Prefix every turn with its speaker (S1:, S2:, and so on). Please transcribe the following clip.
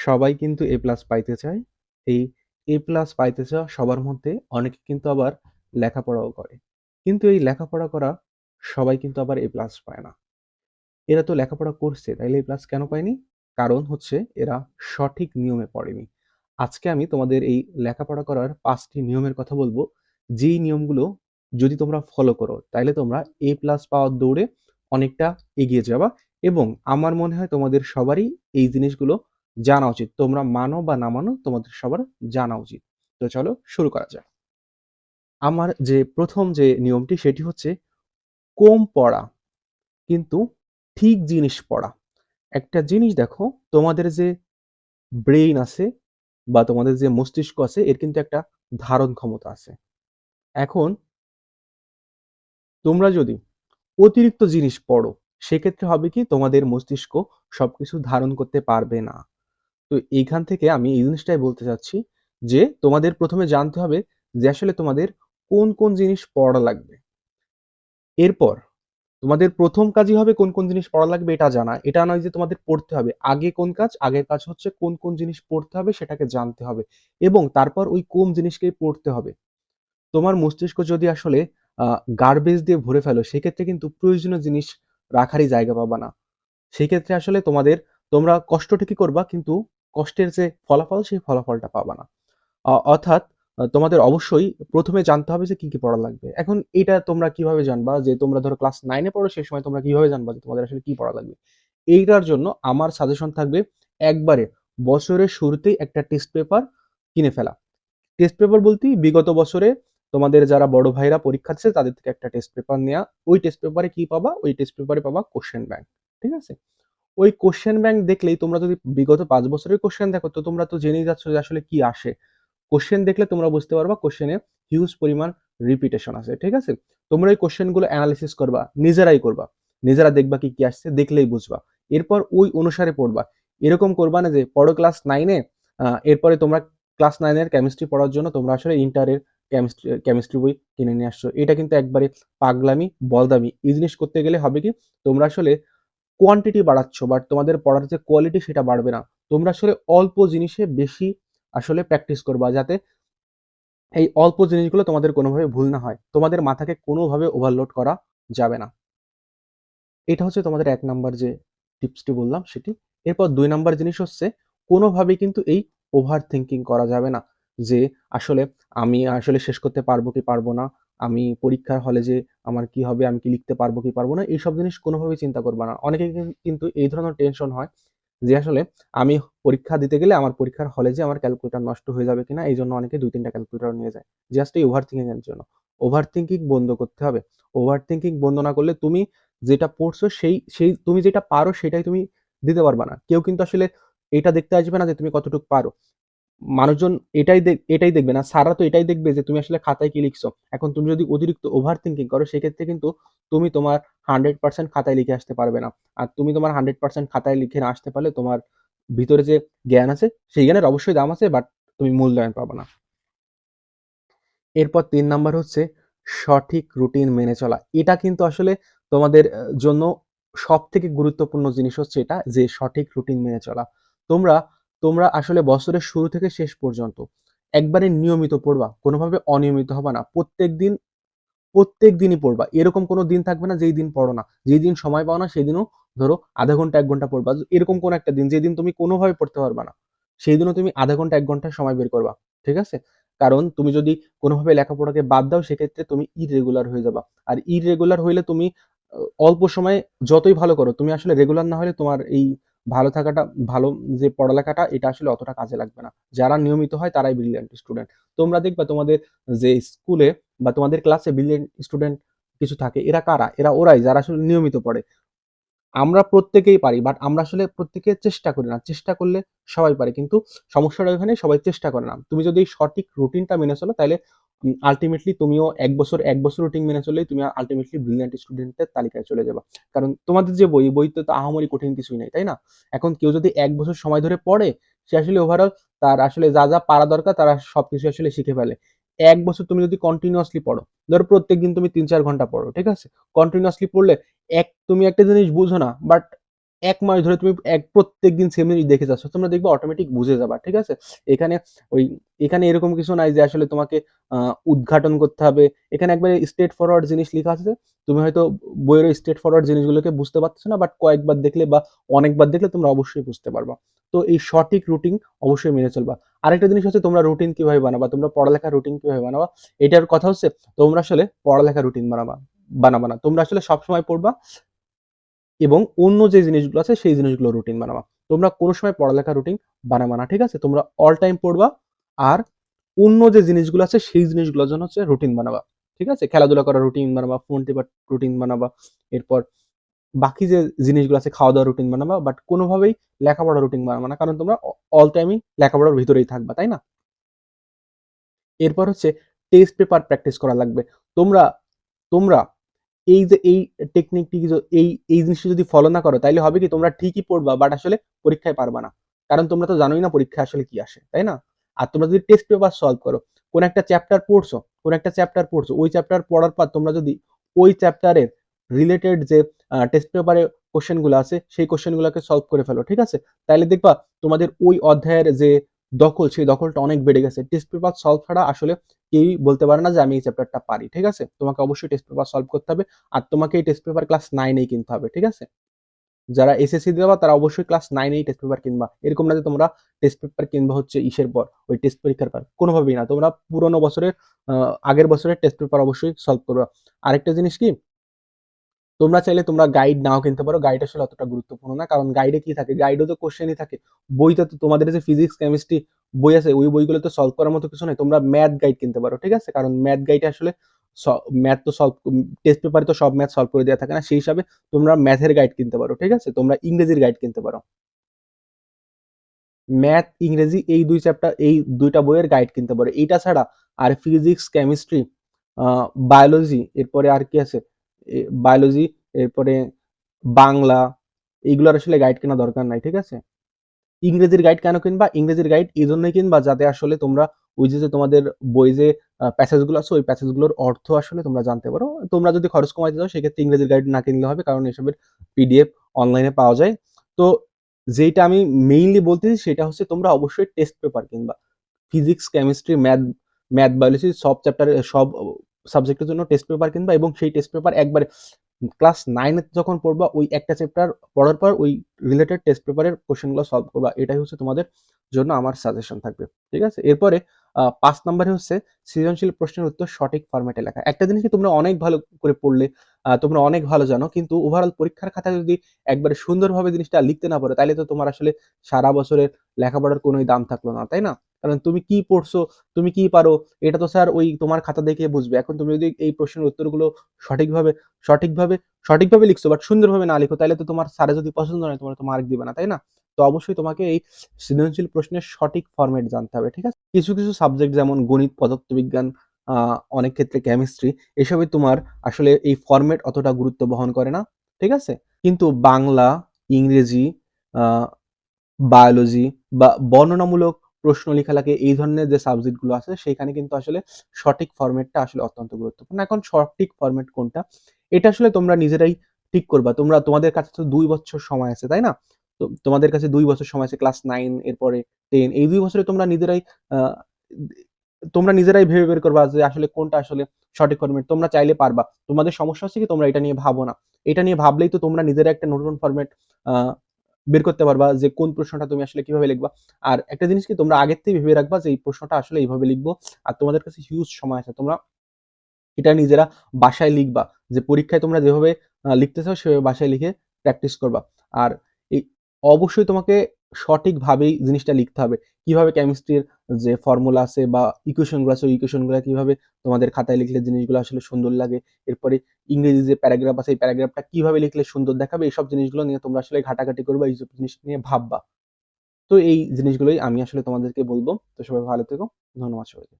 S1: সবাই কিন্তু এ প্লাস পাইতে চায়। এই এ প্লাস পাইতে চাওয়া সবার মধ্যে অনেকে কিন্তু আবার লেখাপড়াও করে। কিন্তু এই লেখাপড়া করা সবাই কিন্তু আবার এ প্লাস পায় না। এরা তো লেখাপড়া করছে, তাইলে এ প্লাস কেন পায়নি? কারণ হচ্ছে এরা সঠিক নিয়মে পড়েনি। আজকে আমি তোমাদের এই লেখাপড়া করার পাঁচটি নিয়মের কথা বলব যেই নিয়মগুলো যদি তোমরা ফলো করো, তাইলে তোমরা এ প্লাস পাওয়ার দৌড়ে অনেকটা এগিয়ে যাবা এবং আমার মনে হয় তোমাদের সবারই এই জিনিসগুলো জানা উচিত। তোমরা মানো বা না মানো তোমাদের সবার জানা উচিত। তো চলো শুরু করা যাক। আমার যে ১ম যে নিয়মটি সেটি হচ্ছে কম পড়া কিন্তু ঠিক জিনিস পড়া। একটা জিনিস দেখো তোমাদের যে ব্রেইন আছে বা তোমাদের যে মস্তিষ্ক আছে এর কিন্তু একটা ধারণ ক্ষমতা আছে। এখন তোমরা যদি অতিরিক্ত জিনিস পড়ো, সেক্ষেত্রে হবে কি তোমাদের মস্তিষ্ক সবকিছু ধারণ করতে পারবে না। তো এইখান থেকে আমি এই জিনিসটাই বলতে চাচ্ছি যে তোমাদের প্রথমে জানতে হবে যে আসলে তোমাদের কোন, কোন জিনিস পড়া লাগবে। এরপর তোমাদের প্রথম কাজই হবে কোন, কোন জিনিস পড়া লাগবে এটা জানা। এটা নয় যে তোমাদের পড়তে হবে। আগে কোন কাজ? আগের কাজ হচ্ছে কোন, কোন জিনিস পড়তে হবে সেটাকে জানতে হবে এবং তারপর ওই কোন জিনিসকেই পড়তে হবে। তোমার মস্তিষ্ক যদি আসলে গার্বেজ দিয়ে ভরে ফেলো সেক্ষেত্রে কিন্তু প্রয়োজনীয় জিনিস রাখারই জায়গা পাবা না। সেক্ষেত্রে আসলে তোমাদের তোমরা কষ্ট ঠিকই করবা কিন্তু কষ্টের যে ফলাফল সেই ফলাফলটা পাবা না। অর্থাৎ তোমাদের অবশ্যই প্রথমে জানতে হবে যে কি, কি পড়া লাগবে। এখন এটা তোমরা কীভাবে জানবা যে তোমরা ধরো ক্লাস নাইনে পড়ো সেই সময় তোমরা কীভাবে জানবা যে তোমাদের আসলে কি পড়া লাগবে? এইটার জন্য আমার সাজেশন থাকবে একবারে বছরের শুরুতেই একটা টেস্ট পেপার কিনে ফেলা। টেস্ট পেপার বলতেই বিগত বছরে তোমাদের যারা বড় ভাইরা পরীক্ষা দিচ্ছে তাদের থেকে একটা টেস্ট পেপার নেওয়া ওই টেস্ট পেপারে কি পাবা? ওই টেস্ট পেপারে পাবা কোয়েশ্চেন ব্যাংক। ঠিক আছে? ওই কোয়েশ্চেন ব্যাংক দেখলেই তোমরা যদি বিগত পাঁচ বছরের কোয়েশ্চেন দেখো তো তোমরা তো জেনেই যাচ্ছ যে আসলে কি আসে। কোশ্চেন দেখলে তোমরা বুঝতে পারবা কোশ্চেনে হিউজ পরিমাণ রিপিটেশন আছে। ঠিক আছে? তোমরা এই কোয়েশ্চেনগুলো অ্যানালিসিস করবা, নিজেরাই করবা। নিজেরা দেখবা কি, কি আসছে দেখলেই বুঝবা। এরপর ওই অনুসারে পড়বা। এরকম করবা না যে পড়ো ক্লাস নাইনে এরপরে তোমরা ক্লাস নাইনের কেমিস্ট্রি পড়ার জন্য তোমরা আসলে ইন্টারের কেমিস্ট্রি কেমিস্ট্রি বই কিনে নিয়ে আসছো। এটা কিন্তু একবারে পাগলামি, বলদামি। এই জিনিস করতে গেলে হবে কি তোমরা আসলে কোয়ান্টিটি বাড়াচ্ছ বাট তোমাদের পড়ার যে কোয়ালিটি সেটা বাড়বে না। তোমরা আসলে অল্প জিনিসে বেশি আসলে প্র্যাকটিস করবা, যাতে এই অল্প জিনিসগুলো তোমাদের কোনোভাবে ভুল না হয়। তোমাদের মাথাকে কোনোভাবে ওভারলোড করা যাবে না। এটা হচ্ছে তোমাদের এক নাম্বার যে টিপসটি বললাম সেটি। এরপর দুই নাম্বার জিনিস হচ্ছে, কোনোভাবেই কিন্তু এই ওভার থিঙ্কিং করা যাবে না। যে আসলে আমি আসলে শেষ করতে পারব কি পারব না। আমি পরীক্ষার হলে যে আমার কি হবে, আমি কি লিখতে পারব কি পারব না। এইসব জিনিস কোনোভাবেই চিন্তা করবা না। অনেকে কিন্তু এই ধরনের টেনশন হয় যে আসলে আমি পরীক্ষা দিতে গেলে আমার পরীক্ষার হলে যে আমার ক্যালকুলেটার নষ্ট হয়ে যাবে কিনা এই জন্য অনেকে ২-৩ ক্যালকুলেটার নিয়ে যায়। জাস্ট এই ওভার থিংকিং এর জন্য। ওভার থিংকিং বন্ধ করতে হবে। ওভার থিংকিং বন্ধ না করলে তুমি যেটা পড়ছো সেই সেই তুমি যেটা পারো সেটাই তুমি দিতে পারবা না। কেউ কিন্তু আসলে এটা দেখতে আসবে না যে তুমি কতটুকু পারো। মানুষজন এটাই দেখ, এটাই দেখবে না। সারা তো এটাই দেখবে যে তুমি আসলে খাতায় কি লিখছো। এখন তুমি যদি অতিরিক্ত ওভার থিংকিং করো, সেক্ষেত্রে কিন্তু তুমি তোমার 100% খাতায় লিখে আসতে পারবে না। আর তুমি তোমার 100% খাতায় লিখে না আসতে পারলে তোমার ভিতরে যে জ্ঞান আছে, সেই জ্ঞানের অবশ্যই দাম আছে বাট তুমি মূল্যায়ন পাবা না। এরপর তিন নাম্বার হচ্ছে সঠিক রুটিন মেনে চলা। এটা কিন্তু আসলে তোমাদের জন্য সবথেকে গুরুত্বপূর্ণ জিনিস হচ্ছে এটা যে সঠিক রুটিন মেনে চলা। তোমরা তোমরা আসলে বছরের শুরু থেকে শেষ পর্যন্ত একবারে নিয়মিত পড়বা। কোনোভাবে অনিয়মিত হবা না। প্রত্যেক দিন, প্রত্যেক দিনই পড়বা। এরকম কোনো দিন থাকবে না যেই দিন পড়ো না। যেই দিন সময় পাও না সেদিনও ধরো ০.৫ ঘণ্টা, এক ঘণ্টা পড়বা। এরকম কোনো একটা দিন যেদিন তুমি কোনোভাবে পড়তে পারবা না। সেই দিনও তুমি ০.৫ ঘণ্টা, এক ঘণ্টা সময় বের করবা। ঠিক আছে? কারণ তুমি যদি কোনোভাবে লেখাপড়াকে বাদ দাও, সেক্ষেত্রে তুমি ইররেগুলার হয়ে যাবা। আর ইররেগুলার হইলে তুমি অল্প সময়ে যতই ভালো করো, তুমি আসলে রেগুলার না হলে তোমার এই ভালো থাকাটা, ভালো যে পড়ালেখাটা, এটা আসলে অতটা কাজে লাগবে না। যারা নিয়মিত হয়, তারাই ব্রিলিয়ান্ট স্টুডেন্ট। তোমরা দেখবা তোমাদের যে স্কুলে বা তোমাদের ক্লাসে ব্রিলিয়ান্ট স্টুডেন্ট কিছু থাকে। এরা কারা? এরা ওরাই, যারা আসলে নিয়মিত পড়ে। আমরা প্রত্যেকেই পারি বাট আমরা আসলে প্রত্যেকে চেষ্টা করি না। চেষ্টা করলে সবাই পারে। কিন্তু সমস্যাটা ওইখানে, সবাই চেষ্টা করে না। তুমি যদি সঠিক রুটিনটা মেনে চলো উম আল্টিমেটলি তুমিও এক বছর এক বছর রুটিন মেনে চললেই তুমি আল্টিমেটলি ব্রিলিয়ান্ট স্টুডেন্টের তালিকায় চলে যাবা। কারণ তোমাদের যে বই, বইতে তো আহামরি কঠিন কিছুই নাই, তাই না? এখন কেউ যদি এক বছর সময় ধরে পড়ে সে আসলে ওভারঅল তার আসলে যা, যা পারা দরকার তারা সবকিছু আসলে শিখে ফেলে। এক বছর তুমি যদি কন্টিনিউয়াসলি পড়ো, ধরো প্রত্যেকদিন তুমি ৩-৪ ঘণ্টা পড়ো, ঠিক আছে? কন্টিনিউয়াসলি পড়লে এক তুমি একটা জিনিস বুঝো না বাট এক মাস ধরে তুমি এক প্রত্যেকদিন সেম জিনিস দেখে যাচ্ছ, তোমরা দেখবে অটোমেটিক বুঝে যাবা, ঠিক আছে? এখানে ওই, এখানে এরকম কিছু নাই যে আসলে তোমাকে উদ্ঘাটন করতে হবে। এখানে একবারে স্টেট ফরওয়ার্ড জিনিস লেখা আছে, তুমি হয়তো বইয়ের স্টেট ফরওয়ার্ড জিনিসগুলোকে বুঝতে পারছ না বাট কয়েকবার দেখলে বা অনেকবার দেখলে তোমরা অবশ্যই বুঝতে পারবা। তো এই সঠিক রুটিন অবশ্যই মেনে চলবা। আরেকটা জিনিস হচ্ছে তোমরা রুটিন কীভাবে বানাবা, তোমরা পড়ালেখার রুটিন কীভাবে বানাবা, এটার কথা হচ্ছে তোমরা আসলে পড়ালেখার রুটিন বানাবা বানাবা না, তোমরা আসলে সবসময় পড়বা এবং অন্য যে জিনিসগুলো আছে, সেই জিনিসগুলো রুটিন বানাবা। তোমরা কোনো সময় পড়ালেখার রুটিন বানাবা না, ঠিক আছে? তোমরা অল টাইম পড়বা আর অন্য যে জিনিসগুলো আছে, সেই জিনিসগুলোর জন্য হচ্ছে রুটিন বানাবা, ঠিক আছে? খেলাধুলা করার রুটিন বানাবা ফোন টেপার রুটিন বানাবা, এরপর বাকি যে জিনিসগুলো আছে খাওয়া দাওয়ার রুটিন বানাবা বাট কোনোভাবেই লেখাপড়ার রুটিন বানাবা না, কারণ তোমরা অল টাইমই লেখাপড়ার ভিতরেই থাকবা, তাই না? এরপর হচ্ছে টেস্ট পেপার প্র্যাকটিস করা লাগবে। তোমরা তোমরা এই যে, এই টেকনিকটি এই এই জিনিসটা যদি ফলো না করো, তাইলে হবে কি তোমরা ঠিকই পড়বা বাট আসলে পরীক্ষায় পারবা না। কারণ তোমরা তো জানোই না পরীক্ষা আসলে কি আসে, তাই না? আর তোমরা যদি টেস্ট পেপার সলভ করো, কোন একটা চ্যাপ্টার পড়ছো, কোন একটা চ্যাপ্টার পড়ছো, ওই চ্যাপ্টার পড়ার পর তোমরা যদি ওই চ্যাপ্টারের রিলেটেড যে টেস্ট পেপারে কোশ্চেনগুলো আছে, সেই কোশ্চেনগুলোকে সলভ করে ফেলো, ঠিক আছে? তাইলে দেখবা তোমাদের ওই অধ্যায়ের যে দখল, সেই দখলটা অনেক বেড়ে গেছে। টেস্ট পেপার সলভ ছাড়া আসলে কেউই বলতে পারে না যে আমি এই চ্যাপ্টারটা পারি, ঠিক আছে? তোমাকে অবশ্যই টেস্ট পেপার সলভ করতে হবে আর তোমাকে এই টেস্ট পেপার ক্লাস নাইনেই কিনতে হবে, ঠিক আছে? যারা এসএসসি দেওয়া তারা অবশ্যই ক্লাস নাইনেই টেস্ট পেপার কিনবা। এরকম না যে তোমরা টেস্ট পেপার কিনবা হচ্ছে ইসের পর, ওই টেস্ট পরীক্ষার পর, কোনোভাবেই না। তোমরা পুরোনো বছরের আগের বছরের টেস্ট পেপার অবশ্যই সলভ করবা। আরেকটা জিনিস কি? তোমরা চাইলে তোমরা গাইড নাও কিনতে পারো। গাইড আসলে অতটা গুরুত্বপূর্ণ না, কারণ গাইডে কি থাকে? গাইডও তো কোশ্চেনই থাকে। বইতে তো তোমাদের যে ফিজিক্স কেমিস্ট্রি বই আছে, ওই বইগুলো তো সলভ করার মতো কিছু নেই। তোমরা ম্যাথ গাইড কিনতে পারো, ঠিক আছে? কারণ ম্যাথ গাইডে আসলে ম্যাথ তো সলভ টেস্ট পেপারে তো সব ম্যাথ সলভ করে দেওয়া থাকে না। সেই হিসাবে তোমরা ম্যাথের গাইড কিনতে পারো, ঠিক আছে? তোমরা ইংরেজির গাইড কিনতে পারো। ম্যাথ ইংরেজি এই দুই চ্যাপ্টার এই দুইটা বইয়ের গাইড কিনতে পারো। এইটা ছাড়া আর ফিজিক্স কেমিস্ট্রি বায়োলজি এরপরে আর কি আছে? বায়োলজি এরপরে বাংলা এইগুলোর আসলে গাইড কেনা দরকার নাই, ঠিক আছে? ইংরেজির গাইড কেন কিনবা? ইংরেজির গাইড এই জন্যই কিনবা যাতে আসলে তোমরা ওই যে তোমাদের বই যে প্যাসেজগুলো আছে, ওই প্যাসেজগুলোর অর্থ আসলে তোমরা জানতে পারো। তোমরা যদি খরচ কমাইতে চাও, সেক্ষেত্রে ইংরেজির গাইড না কিনলে হবে, কারণ এসবের পিডিএফ অনলাইনে পাওয়া যায়। তো যেটা আমি মেইনলি বলতেছি, সেটা হচ্ছে তোমরা অবশ্যই টেস্ট পেপার কিনবা। Physics chemistry math math biology সব চ্যাপ্টারে সব সাবজেক্টের জন্য টেস্ট পেপার কিনবা এবং সেই টেস্ট পেপার একবারে ক্লাস নাইনে যখন পড়বা, ওই একটা চ্যাপ্টার পড়ার পর ওই রিলেটেড টেস্ট পেপারের কোশ্চেনগুলো সলভ করবা। এটাই হচ্ছে তোমাদের জন্য আমার সাজেশন থাকবে। ঠিক আছে? এরপরে পাঁচ নম্বরে হচ্ছে সৃজনশীল প্রশ্নের উত্তর সঠিক ফরম্যাটে লেখা। একটা জিনিস কি, তোমরা অনেক ভালো করে পড়লে তোমরা অনেক ভালো জানো, কিন্তু ওভারঅল পরীক্ষার খাতায় যদি একবারে সুন্দরভাবে জিনিসটা লিখতে না পারো তাহলে তো তোমার আসলে সারা বছরের লেখাপড়ার কোনোই দাম থাকল না, তাই না? কারণ তুমি কি পড়ছো, তুমি কি পারো, এটা তো স্যার ওই তোমার খাতা দেখে বুঝবে। এখন তুমি যদি এই প্রশ্নের উত্তরগুলো সঠিকভাবে সঠিকভাবে সঠিকভাবে লিখছো বাট সুন্দরভাবে না লিখো তাহলে তো তোমার স্যারে যদি পছন্দ নয় তোমার তো মার্ক দিবে না, তাই না? তো অবশ্যই তোমাকে এই সৃজনশীল প্রশ্নের সঠিক ফরম্যাট জানতে হবে, ঠিক আছে? কিছু কিছু সাবজেক্ট যেমন গণিত, পদার্থবিজ্ঞান অনেক ক্ষেত্রে কেমিস্ট্রি এসবে তোমার আসলে এই ফরম্যাট অতটা গুরুত্ব বহন করে না, ঠিক আছে? কিন্তু বাংলা, ইংরেজি বায়োলজি বা বর্ণনামূলক প্রশ্ন লেখা লাগে এই ধরনের যে সাবজেক্টগুলো আছে সেখানে কিন্তু আসলে সঠিক ফরম্যাটটা আসলে অত্যন্ত গুরুত্বপূর্ণ। এখন সঠিক ফরম্যাট কোনটা? এটা আসলে তোমরা নিজেরাই ঠিক করবা। তোমরা, তোমাদের কাছে তো দুই বছর সময় আছে, তাই না? তো তোমাদের কাছে দুই বছর সময় আছে ক্লাস নাইন এরপরে টেন এই দুই বছরে তোমরা নিজেরাই তোমরা নিজেরাই ভেবে বের করবা যে আসলে কোনটা আসলে সঠিক ফরম্যাট তোমরা চাইলে পারবা। তোমাদের সমস্যা হচ্ছে কি, তোমরা এটা নিয়ে ভাবো না। এটা নিয়ে ভাবলেই তো তোমরা নিজেরা একটা নতুন ফরম্যাট বের করতে পারবা যে কোন প্রশ্নটা তুমি আসলে কীভাবে লিখবা। আর একটা জিনিস কি, তোমরা আগের থেকে ভেবে রাখবা যে এই প্রশ্নটা আসলে এইভাবে লিখব। আর তোমাদের কাছে হিউজ সময় আছে। তোমরা এটা নিজেরা বাসায় লিখবা। যে পরীক্ষায় তোমরা যেভাবে লিখতে চাও সেভাবে বাসায় লিখে প্র্যাকটিস করবা। আর অবশ্যই তোমাকে সঠিকভাবেই জিনিসটা লিখতে হবে। কীভাবে কেমিস্ট্রির যে ফর্মুলা আছে বা ইকুয়েশনগুলো আছে, ওই ইকুয়েশনগুলো কীভাবে তোমাদের খাতায় লিখলে জিনিসগুলো আসলে সুন্দর লাগে? এরপরে ইংরেজি যে প্যারাগ্রাফ আছে, এই প্যারাগ্রাফটা কীভাবে লিখলে সুন্দর দেখাবে? এইসব জিনিসগুলো নিয়ে তোমরা আসলে ঘাটাঘাটি করবা, এইসব জিনিস নিয়ে ভাববা। তো এই জিনিসগুলোই আমি আসলে তোমাদেরকে বলব। তো সবাই ভালো থেকো। ধন্যবাদ সবাইকে।